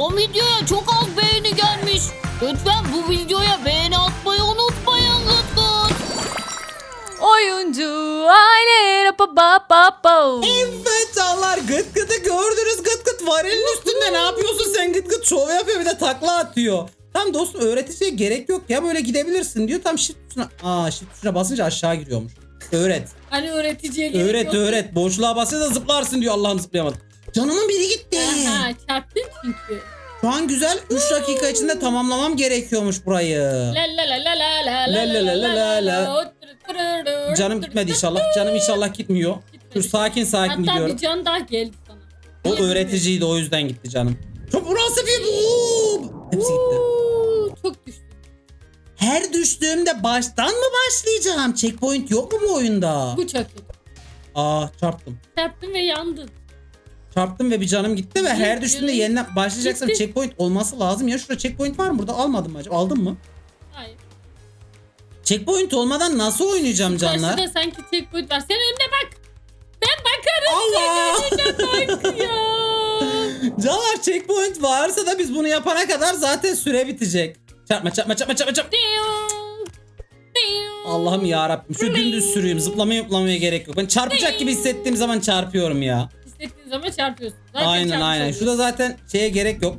Son videoya çok az beğeni gelmiş. Lütfen bu videoya beğeni atmayı unutmayın Gıt. Oyuncu aile pa pa pa pa. Evet canlar gıt gıtı gördünüz gıt gıt varilin üstünde ne yapıyorsun sen gıt gıt şov yapıyor bir de takla atıyor. Tam dostum öğreticiye gerek yok ya böyle gidebilirsin diyor tam shift tuşuna. Aa shift tuşuna basınca aşağı giriyormuş. Öğret. Hani öğreticiye gerek öğret yok. öğret. Boşluğa basınca zıplarsın diyor Allah'ım zıplayamadım. Canımın biri gitti. Aha çarptın çünkü. Şu an güzel 3 dakika içinde tamamlamam gerekiyormuş burayı. La la la la la la La la la la la la. la. Canım gitmedi inşallah. Canım inşallah gitmiyor. Dur sakin sakin Hatta gidiyorum. bir can daha geldi sana. O öğreticiydi o yüzden gitti canım. Çok burası bir bu. Hepsi gitti. Oo, Çok düştü. Her düştüğümde baştan mı başlayacağım? Checkpoint yok mu bu oyunda? Bu çok kötü. Aa çarptım. Çarptın ve yandın. Çarptım ve bir canım gitti ve her düştüğümde Yürü. yeniden başlayacaksam Gitti. checkpoint olması lazım. Ya şurada checkpoint var mı? Burada almadım mı acaba? Aldın mı? Hayır. Checkpoint olmadan nasıl oynayacağım canlar? Karşıda sanki checkpoint var. Sen önüne bak. Ben bakarım. Allah! Bak ya. Canlar checkpoint varsa da biz bunu yapana kadar zaten süre bitecek. Çarpma çarpma çarpma çarpma çarpma. Allah'ım ya Rabbim şu dümdüz sürüyüm zıplamaya zıplamaya gerek yok. Ben çarpacak gibi hissettiğim zaman çarpıyorum ya. Hissettiğin zaman çarpıyorsun. Zaten aynen aynen. Şurada zaten şeye gerek yok.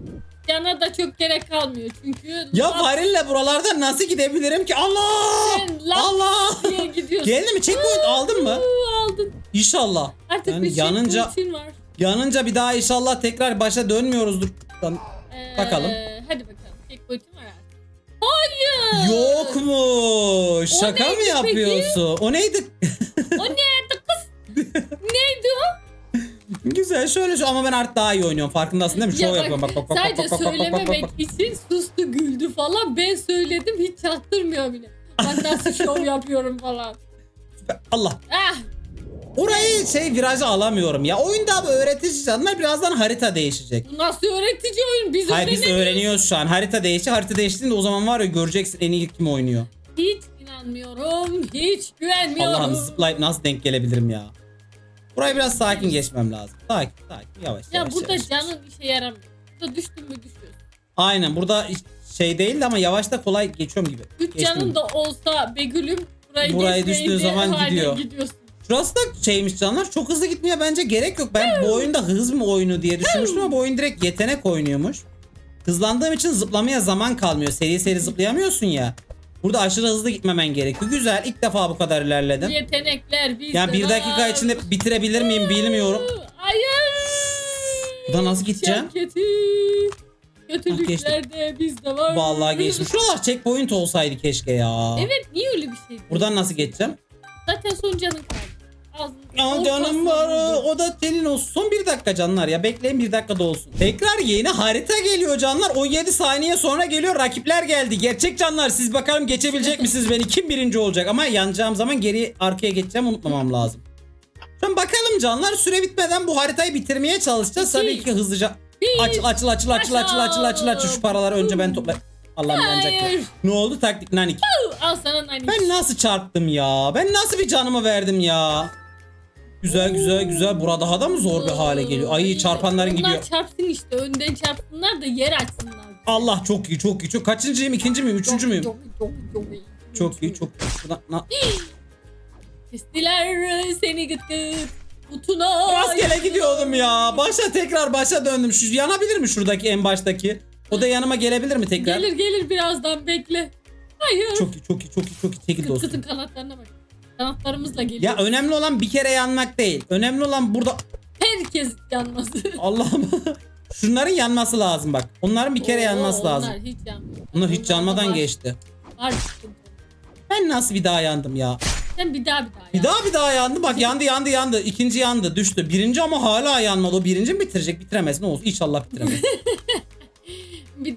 Cana da çok gerek kalmıyor çünkü. Ya laf varille buralarda nasıl gidebilirim ki? Allah! Sen laf Allah! diye gidiyorsun. Geldi mi? Checkpoint aldın mı? Aldın. İnşallah. Artık Yani bir yanınca checkpoint'in var. yanınca bir daha inşallah tekrar başa dönmüyoruzdur. Ee, Bakalım. Hadi bakalım. Checkpoint'in var artık. Hayır. Yok mu? Şaka mı yapıyorsun? O neydi? O neydi o? Güzel şöyle şu ama ben artık daha iyi oynuyorum. Farkındasın değil mi? Şov bak, yapıyorum. Bak bak bak Sadece bak bak bak bak bak söylememek bak. için sustu güldü falan. Ben söyledim hiç çaktırmıyor bile. Bak nasıl şov yapıyorum falan. Allah. Ah Orayı şey virajı alamıyorum ya. Oyunda öğretici canlar birazdan harita değişecek. bu nasıl öğretici oyun? Biz Hayır biz öğreniyoruz şu an. Harita değişti. Harita değiştiğinde o zaman var ya göreceksin en iyi kim oynuyor. Hiç inanmıyorum. Hiç güvenmiyorum. Allah'ım zıplayıp nasıl denk gelebilirim ya. Burayı biraz sakin geçmem lazım. Sakin sakin yavaş Ya yavaş. burada yavaş. canın işe yaramıyor. Burada düştün mü düşüyorsun. Aynen burada şey değildi ama yavaş da kolay geçiyorum gibi. Üç Geçtim. canın da olsa Begül'üm burayı, Burayı geçmeyi düştüğü zaman hale gidiyor. Gidiyorsun. Şurası da şeymiş canlar çok hızlı gitmeye bence gerek yok. Ben bu oyunda hız mı oyunu diye düşünmüştüm ama bu oyun direkt yetenek oynuyormuş. Hızlandığım için zıplamaya zaman kalmıyor. Seri seri zıplayamıyorsun ya. Burada aşırı hızlı gitmemen gerekiyor. Güzel ilk defa bu kadar ilerledim. Yetenekler bizde Yani bir dakika var. içinde bitirebilir miyim bilmiyorum. Hayır. Buradan nasıl gideceğim? Kötü. Kötülükler de bizde var. Vallahi geçtim. Şuralar checkpoint olsaydı keşke ya. Evet niye öyle bir şey? Buradan nasıl geçeceğim? Zaten son canın kaldı. Ya canım var o da senin olsun. Son bir dakika canlar ya bekleyin bir dakikada olsun. Tekrar yeni harita geliyor canlar. 17 saniye sonra geliyor rakipler geldi. Gerçek canlar siz bakalım geçebilecek misiniz beni? Kim birinci olacak? Ama yanacağım zaman geri arkaya geçeceğim unutmamam lazım. Şimdi bakalım canlar süre bitmeden bu haritayı bitirmeye çalışacağız. Tabii ki hızlıca. Açıl açıl açıl açıl açıl açıl açıl açıl şu paraları önce ben topla. Allah'ım yanacak. Ne oldu taktik nanik? Al sana nanik. Ben nasıl çarptım ya? Ben nasıl bir canımı verdim ya? Güzel güzel güzel. Burada daha da mı zor bir hale geliyor? Ay çarpanların Onlar gidiyor. çarpsın işte. Önden çarpsınlar da yer açsınlar. Allah çok iyi çok iyi. Çok kaçıncıyım? ikinci miyim? Üçüncü müyüm? Çok, çok, çok iyi. Çok iyi çok iyi. Na- Kestiler seni gıt gıt. Utuna. Rastgele gidiyordum ya. Başa tekrar başa döndüm. Şu yanabilir mi şuradaki en baştaki? O da yanıma gelebilir mi tekrar? Gelir gelir birazdan bekle. Hayır. Çok iyi çok iyi çok iyi çok iyi. Çekil kıtın dostum. kanatlarına bak. Kanatlarımızla geliyor. Ya önemli olan bir kere yanmak değil. Önemli olan burada Herkes yanması. Allah'ım. Şunların yanması lazım bak. Onların bir kere Oo, yanması lazım. Onlar hiç yanmıyor. Bunlar hiç yanmadan var- geçti. Var sıkıntı. Ben nasıl bir daha yandım ya? Sen bir daha bir daha Bir yan. daha bir daha yandı. Bak yandı yandı yandı. İkinci yandı düştü. Birinci ama hala yanmadı. O birinci mi bitirecek? Bitiremez. Ne olsun. İnşallah bitiremez.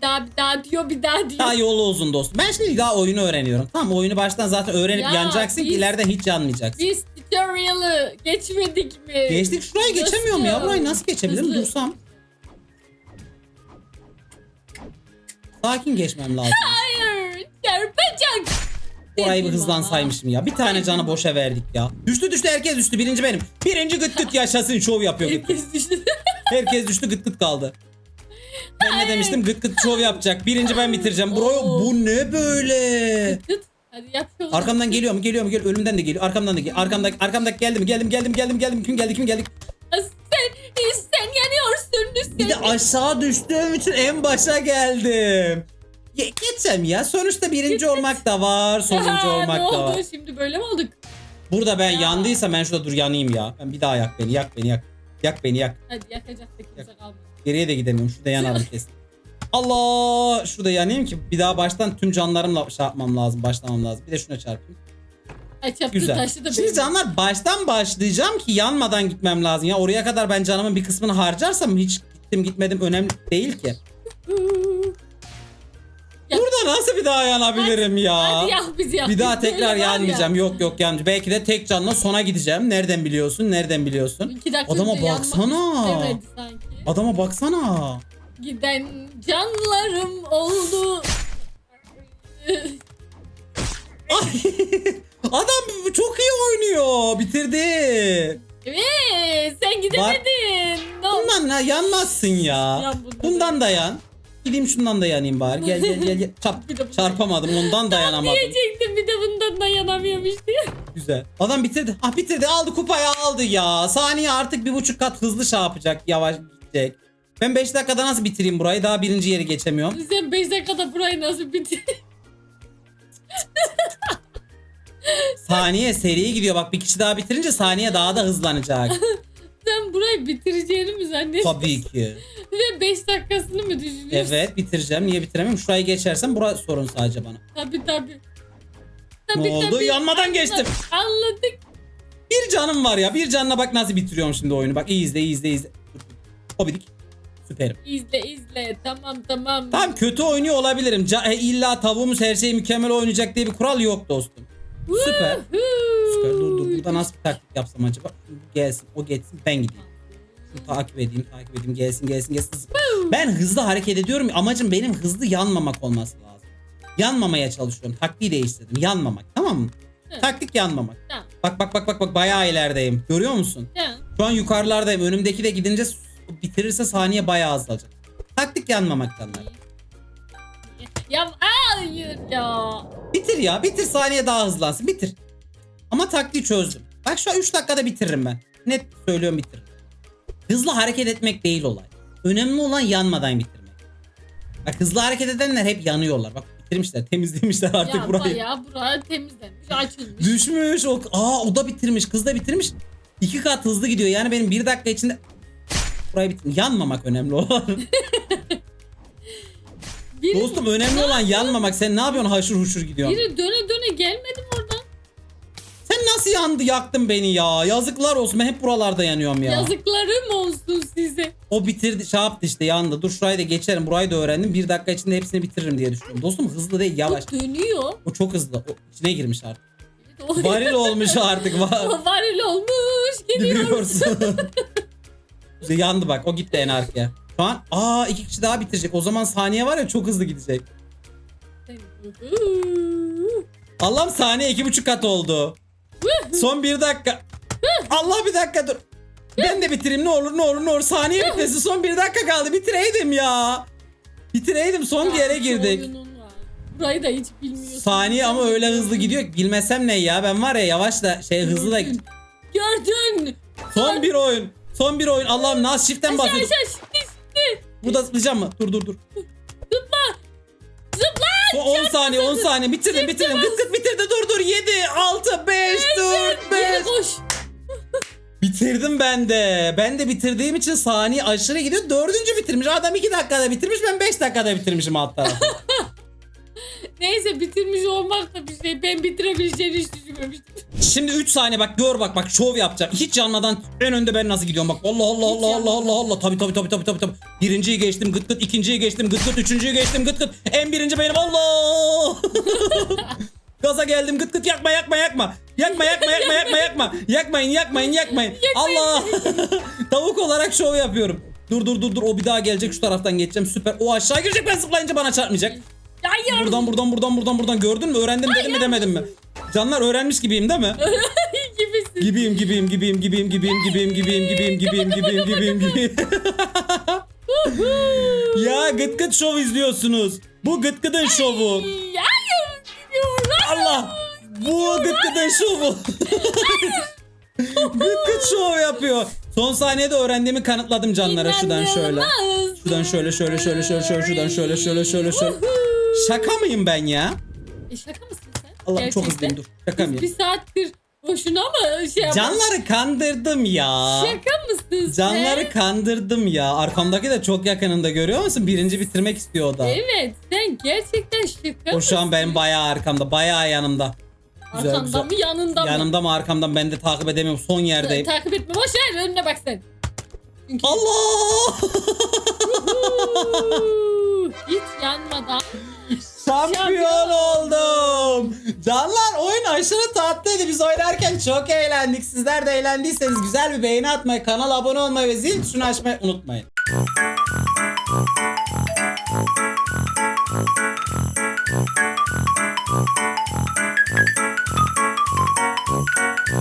Daha bir daha diyor bir daha diyor. daha yolu uzun dostum. Ben şimdi daha oyunu öğreniyorum. Tamam oyunu baştan zaten öğrenip Ya, yanacaksın ki biz- ileride hiç yanmayacaksın. Biz tutorial'ı geçmedik mi? Geçtik şurayı geçemiyorum ya. Nasıl? Burayı nasıl geçebilirim? Hızlı. Dursam. Sakin geçmem lazım. Hayır çarpacak. Orayı bir Dedim hızlansaymışım ya. Bir tane canı boşa verdik ya. Düştü düştü herkes düştü. Birinci benim. Birinci gıt gıt yaşasın şov yapıyor ama. gıt gıt. Herkes düştü gıt gıt kaldı. Ben ne demiştim? Gıt gıt şov yapacak. Birinci ben bitireceğim. Bro Oo. bu ne böyle? Gıt. Hadi yap şovunu. Arkamdan geliyor mu? Geliyor mu? Geliyor. Önümden de geliyor. Arkamdan da geliyor. Arkamdaki arkamdaki geldi mi? Geldim geldim geldim geldim. Kim geldi? Kim geldi? Sen, sen yanıyorsun. Bir de aşağı düştüğüm için en başa geldim. Ye, geçeceğim ya. Sonuçta birinci olmak da var. Sonuncu olmak ne da var. oldu şimdi böyle mi olduk? Burada ben yandıysam ben şurada dur yanayım ya. Ben bir daha yak beni. Yak beni yak. Yak beni yak. Hadi yakacak da kimse kalmadı. Geriye de gidemiyorum. Şurada yanarım kesin. Allah! Şurada yanayım ki bir daha baştan tüm canlarımla şey yapmam lazım. Başlamam lazım. Bir de şuna çarpayım. Ay çaptı Güzel. taşı da Şimdi benim. canlar baştan başlayacağım ki yanmadan gitmem lazım. Ya oraya kadar ben canımın bir kısmını harcarsam hiç gittim gitmedim önemli değil ki. Ya- nasıl bir daha yanabilirim ya? Hadi yak bizi yak. Bir daha tekrar var ya. yanmayacağım. Yok yok yanmayacağım. Belki de tek canla sona gideceğim. Nereden biliyorsun? Nereden biliyorsun? İki dakika Adama önce yanmak baksana. istemedi sanki. Adama baksana. Giden canlarım oldu. Adam çok iyi oynuyor. Bitirdi. Evet sen gidemedin. Ne oldu? Bundan ya yanmazsın ya. Bundan. Bundan da yan. Gideyim şundan da yanayım bari. Gel gel gel. gel. Çarp, çarpamadım. Ondan dayanamadım. Diyecektim bir de bundan dayanamıyormuş diye. Güzel. Adam bitirdi. Ah bitirdi. Aldı kupayı aldı ya. Saniye artık bir buçuk kat hızlı şey yapacak. Yavaş gidecek. Ben 5 dakikada nasıl bitireyim burayı? Daha birinci yeri geçemiyorum. Sen 5 dakikada burayı nasıl bitir? Saniye seriye gidiyor. Bak bir kişi daha bitirince saniye daha da hızlanacak. Sen burayı bitireceğini mi zannediyorsun? Tabii ki. Ve 5 dakikasını mı düşünüyorsun? Evet bitireceğim. Niye bitiremem? Şurayı geçersem bura sorun sadece bana. Tabii tabii. Ne oldu? Yanmadan geçtim. Anladık. Bir canım var ya. Bir canla bak nasıl bitiriyorum şimdi oyunu. Bak iyi izle iyi izle iyi izle. Hobidik. Süperim. İzle izle. Tamam tamam. Tamam kötü oynuyor olabilirim. Ca- e, illa tavuğumuz her şeyi mükemmel oynayacak diye bir kural yok dostum. Süper. Süper. Dur dur. Burada nasıl bir taktik yapsam acaba? Gelsin. O geçsin. Ben gideyim. Takip edeyim. Takip edeyim. Gelsin gelsin gelsin. Ben hızlı hareket ediyorum. Amacım benim hızlı yanmamak olması lazım. Yanmamaya çalışıyorum. Taktiği değiştirdim. Yanmamak. Tamam mı? Evet. Taktik yanmamak. Tamam. Bak bak bak bak bak bayağı ilerideyim. Görüyor musun? Tamam. Şu an yukarılardayım. Önümdeki de gidince bitirirse saniye bayağı azalacak. Taktik yanmamak canlar. Ya hayır ya. Bitir ya. Bitir saniye daha hızlansın. Bitir. Ama taktiği çözdüm. Bak şu an 3 dakikada bitiririm ben. Net söylüyorum bitiririm. Hızlı hareket etmek değil olay. Önemli olan yanmadan bitirmek. Bak hızlı hareket edenler hep yanıyorlar. Bak bitirmişler. Temizlemişler artık ya burayı. bayağı buraya temizlenmiş açılmış. Düşmüş. O, aa o da bitirmiş. Kız da bitirmiş. İki kat hızlı gidiyor. Yani benim bir dakika içinde burayı bitirmiş. Yanmamak önemli olan. Biri, Dostum önemli olan yanmamak. Sen ne yapıyorsun haşır huşur gidiyorsun? biri döne döne gelmedi yandı yaktın beni ya. Yazıklar olsun. Ben hep buralarda yanıyorum ya. Yazıklarım olsun size. O bitirdi şey yaptı işte yandı. Dur şurayı da geçerim. Burayı da öğrendim. Bir dakika içinde hepsini bitiririm diye düşünüyorum. Dostum hızlı değil yavaş. O dönüyor. O çok hızlı. O içine girmiş artık. Varil olmuş artık. Var. varil olmuş. Gidiyor. Biliyorsun. İşte yandı bak. O gitti en arkaya. Şu an aa iki kişi daha bitirecek. O zaman saniye var ya çok hızlı gidecek. Allah'ım saniye iki buçuk kat oldu. Son bir dakika. Allah bir dakika dur. Ben de bitireyim ne olur ne olur ne olur. Saniye bitmesi son bir dakika kaldı. Bitireydim ya. Bitireydim son bir yere girdik. Burayı da hiç bilmiyorsun. Saniye ama öyle hızlı gidiyor ki bilmesem ne ya. Ben var ya yavaş da şey hızlı da Gördün. Gördün. Son bir oyun. Son bir oyun. Allah'ım nasıl shift'ten Aşağı basıyordum. aşağı şimdi. Burada zıplayacağım mı? Dur dur dur. Son 10 saniye 10 saniye bitirdim bitirdim. Gıt gıt bitirdi dur dur 7 6 5 4 5 Geri koş. Bitirdim ben de. Ben de bitirdiğim için saniye aşırı gidiyor. Dördüncü bitirmiş. Adam 2 dakikada bitirmiş. Ben 5 dakikada bitirmişim tarafı. Neyse bitirmiş olmak da bir şey. Ben bitirebileceğini hiç düşünmemiştim. Şimdi 3 saniye bak gör bak bak şov yapacağım. Hiç yanmadan en önde ben nasıl gidiyorum bak. Allah Allah Hiç Allah Allah. Allah Allah. Tabii tabii tabii tabii tabii. tabii. Birinciyi geçtim gıt gıt. ikinciyi geçtim gıt gıt. Üçüncüyü geçtim gıt gıt. En birinci benim Allah. Gaza geldim gıt gıt yakma yakma yakma. Yakma yakma yakma yakma yakma. Yakmayın yakmayın yakmayın. Allah. Tavuk olarak şov yapıyorum. Dur dur dur dur o bir daha gelecek şu taraftan geçeceğim süper. O aşağı girecek ben zıplayınca bana çarpmayacak. Hayır. Buradan buradan buradan buradan buradan gördün mü? Öğrendim dedim mi demedim mi? Canlar öğrenmiş gibiyim değil mi? gibisin. Gibiyim gibiyim gibiyim gibiyim gibiyim gibiyim gibiyim gibiyim gibiyim gibiyim gibiyim gibiyim Ya gıt gıt şov izliyorsunuz. Bu gıt gıdın şovu. Hayır. Allah. Bu gıt gıdın şovu. gıt gıt şov yapıyor. Son saniyede öğrendiğimi kanıtladım canlara şuradan şöyle. İnanılmaz. Şuradan şöyle şöyle şöyle şöyle şöyle şuradan şöyle şöyle şöyle şöyle. Şaka mıyım ben ya? E, şaka mısın sen? Allah'ım çok hızlıyım dur. Şaka Biz bir saattir boşuna mı şey yapalım? Canları kandırdım ya. Şaka mısın sen? Canları kandırdım ya. Arkamdaki de çok yakınında görüyor musun? Birinci bitirmek istiyor o da. Evet sen gerçekten şaka O şu an benim bayağı arkamda. Bayağı yanımda. Güzel, Arkanda güzel. mı yanında mı? Yanımda mı arkamdan ben de takip edemiyorum. Son yerdeyim. Takip etme boş ver önüne bak sen. Çünkü Allah! Hiç yanmadan. Şampiyon oldum. Canlar oyun aşırı tatlıydı. Biz oynarken çok eğlendik. Sizler de eğlendiyseniz güzel bir beğeni atmayı, kanala abone olmayı ve zil tuşunu açmayı unutmayın.